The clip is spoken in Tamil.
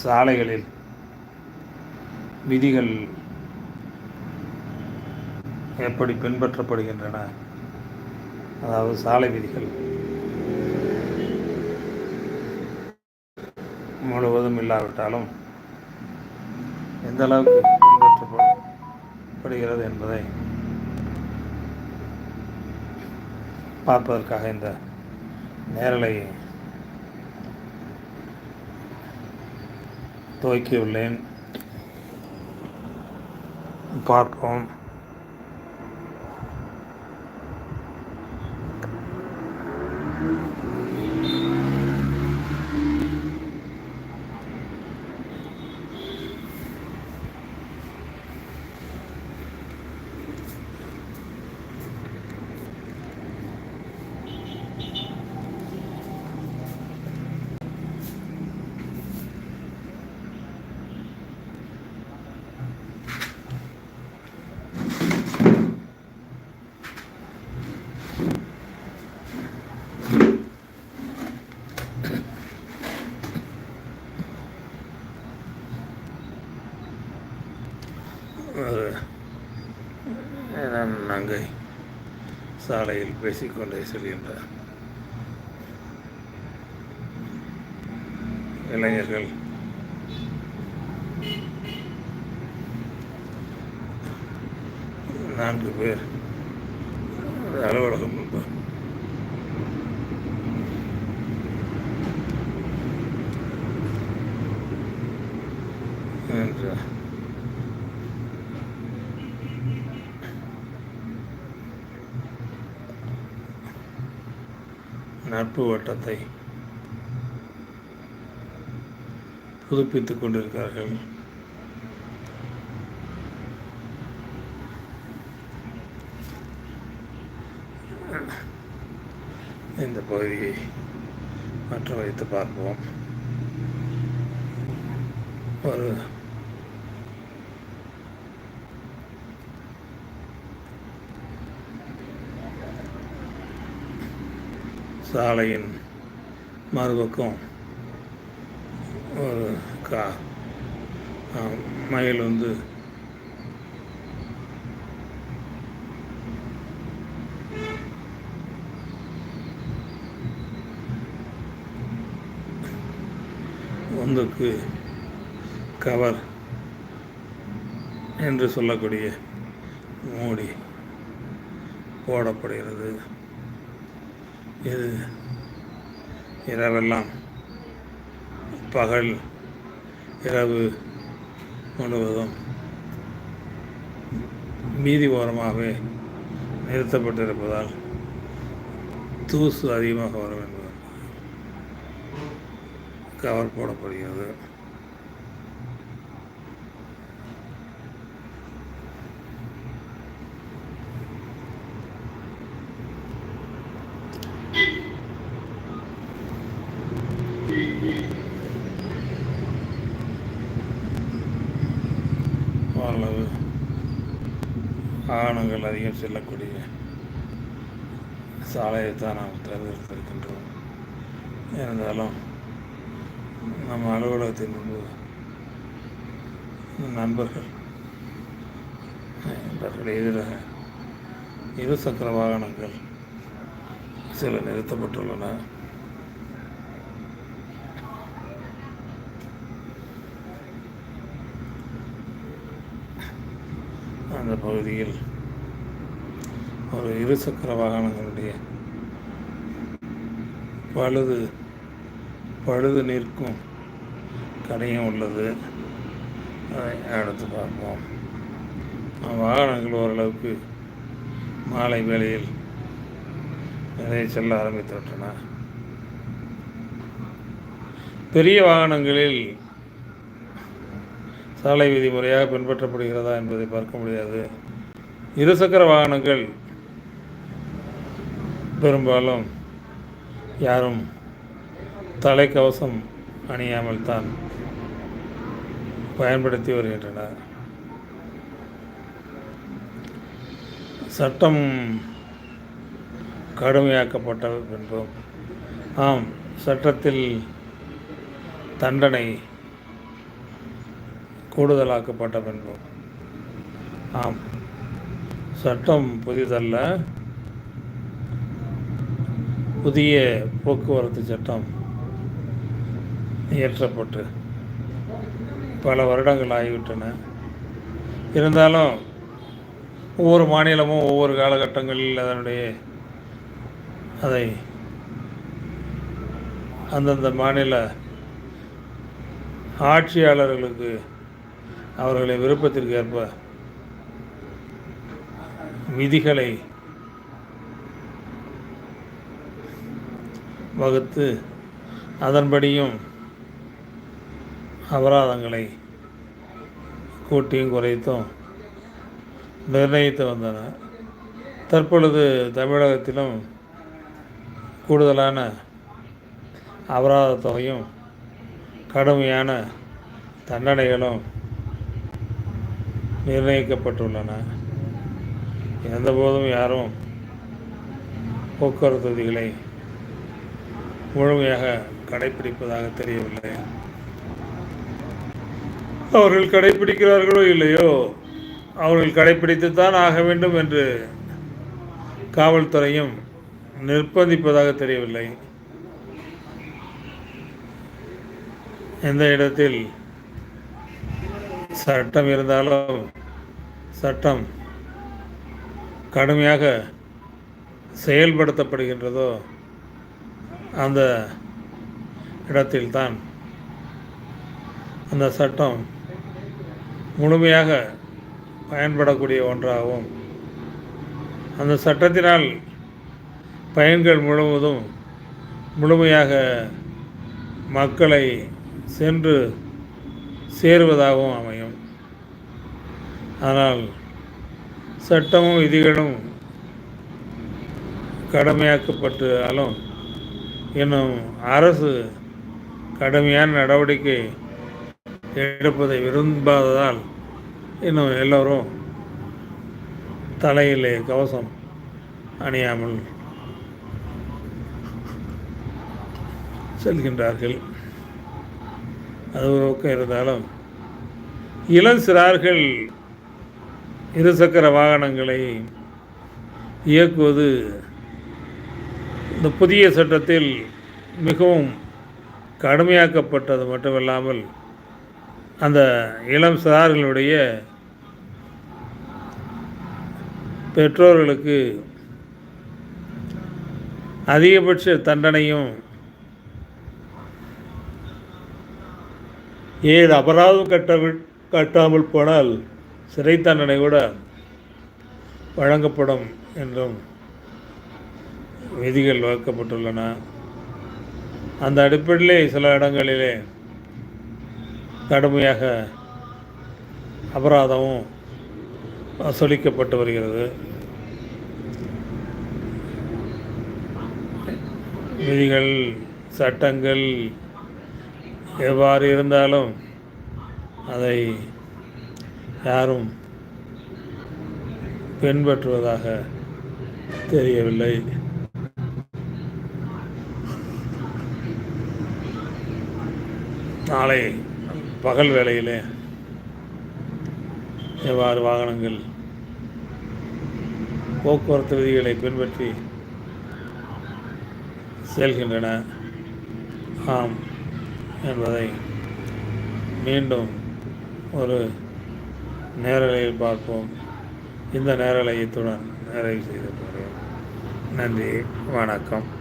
சாலைகளில் விதிகள் எப்படி பின்பற்றப்படுகின்றன? அதாவது சாலை விதிகள் முழுவதும் இல்லாவிட்டாலும் எந்த அளவுக்கு பின்பற்றப்படுகிறது என்பதை பார்ப்பதற்காக இந்த நேரலை துவக்கியுள்ளேன் பார்ப்போம் சாலையில் பேசிக்கொண்டே செல்கின்ற இளைஞர்கள் நான்கு பேர் அலுவலகம் முன்பு என்ற நட்பு வட்டத்தை புதுப்பித்துக் கொண்டிருக்கிறார்கள். இந்த பகுதியை மற்ற வைத்து பார்ப்போம். ஒரு சாலையின் மறுபக்கம் ஒரு கா மயில் வந்து ஒன்றுக்கு கவர் என்று சொல்லக்கூடிய மூடி போடப்படுகிறது. இது இரவெல்லாம் பகல் இரவு முழுவதும் மீதி ஓரமாகவே நிறுத்தப்பட்டிருப்பதால் தூசு அதிகமாக வரும் என்பது கவர் போடப்படுகிறது. ஓரளவு வாகனங்கள் அதிகம் செல்லக்கூடிய சாலையை தான் நாம் தேர்ந்தெடுத்திருக்கின்றோம். இருந்தாலும் நம்ம அலுவலகத்தின் முன்பு நண்பர்கள் நண்பர்கள் எதிராக இருசக்கர வாகனங்கள் சில நிறுத்தப்பட்டுள்ளன. அந்த பகுதியில் ஒரு இருசக்கர வாகனங்களுடைய பழுது பழுது நிற்கும் கடையும் உள்ளது. அதை அடுத்து பார்ப்போம். வாகனங்கள் ஓரளவுக்கு மாலை வேளையில் நிறைய செல்ல ஆரம்பித்து விட்டன. பெரிய வாகனங்களில் சாலை விதி முறையாக பின்பற்றப்படுகிறதா என்பதை பார்க்க முடியாது. இருசக்கர வாகனங்கள் பெரும்பாலும் யாரும் தலைக்கவசம் அணியாமல் தான் பயன்படுத்தி வருகின்றனர் சட்டம் கடுமையாக்கப்பட்ட பின்பும் ஆம் சட்டத்தில் தண்டனை கூடுதலாக்கப்பட்ட பின்பும் ஆம். சட்டம் புதிதல்ல. புதிய போக்குவரத்து சட்டம் இயற்றப்பட்டு பல வருடங்கள் ஆகிவிட்டன. இருந்தாலும் ஒவ்வொரு மாநிலமும் ஒவ்வொரு காலகட்டங்களில் அதனுடைய அதை அந்தந்த மாநில ஆட்சியாளர்களுக்கு அவர்களை விருப்பத்திற்கு ஏற்ப விதிகளை வகுத்து அதன்படியும் அபராதங்களை கூட்டியும் குறைத்தும் நிர்ணயித்து வந்தன தற்பொழுது தமிழகத்திலும் கூடுதலான அபராத தொகையும் கடுமையான தண்டனைகளும் நிர்ணயிக்கப்பட்டுள்ளன. எந்தபோதும் யாரும் போக்குவரத்து விதிகளை முழுமையாக கடைப்பிடிப்பதாக தெரியவில்லை. அவர்கள் கடைப்பிடிக்கிறார்களோ இல்லையோ அவர்கள் கடைப்பிடித்துத்தான் ஆக வேண்டும் என்று காவல்துறையும் நிர்பந்திப்பதாக தெரியவில்லை. எந்த இடத்தில் சட்டம் இருந்தாலும் சட்டம் கடுமையாக செயல்படுத்தப்படுகின்றதோ அந்த இடத்தில்தான் அந்த சட்டம் முழுமையாக பயன்படக்கூடிய ஒன்றாகவும் அந்த சட்டத்தினால் பயன்கள் முழுவதும் முழுமையாக மக்களை சென்று சேருவதாகவும் அமையும். ஆனால் சட்டமும் விதிகளும் கடமையாக்கப்பட்டாலும் இன்னும் அரசு கடுமையான நடவடிக்கை எடுப்பதை விரும்பாததால் இன்னும் எல்லோரும் தலையிலே கவசம் அணியாமல் செல்கின்றார்கள். அது ஒரு பக்கம் இருந்தாலும் இளம் சிறார்கள் இருசக்கர வாகனங்களை இயக்குவது இந்த புதிய சட்டத்தில் மிகவும் கடுமையாக்கப்பட்டது மட்டுமில்லாமல் அந்த இளம் சிறார்களுடைய பெற்றோர்களுக்கு அதிகபட்ச தண்டனையும் ஏழு அபராதம் கட்ட கட்டாமல் போனால் சிறை தண்டனை கூட வழங்கப்படும் என்றும் விதிகள் வகுக்கப்பட்டுள்ளன. அந்த அடிப்படையிலே சில இடங்களிலே கடுமையாக அபராதமும் வசூலிக்கப்பட்டு வருகிறது. விதிகள் சட்டங்கள் எவ்வாறு இருந்தாலும் அதை யாரும் பின்பற்றுவதாக தெரியவில்லை. நாளை பகல் வேளையிலே எவ்வாறு வாகனங்கள் போக்குவரத்து விதிகளை பின்பற்றி செல்கின்றன? ஆம். என்பதை மீண்டும் ஒரு நேரலையில் பார்ப்போம். இந்த நேரலையத்துடன் நிறைவு செய்து போகிறேன் நன்றி வணக்கம்.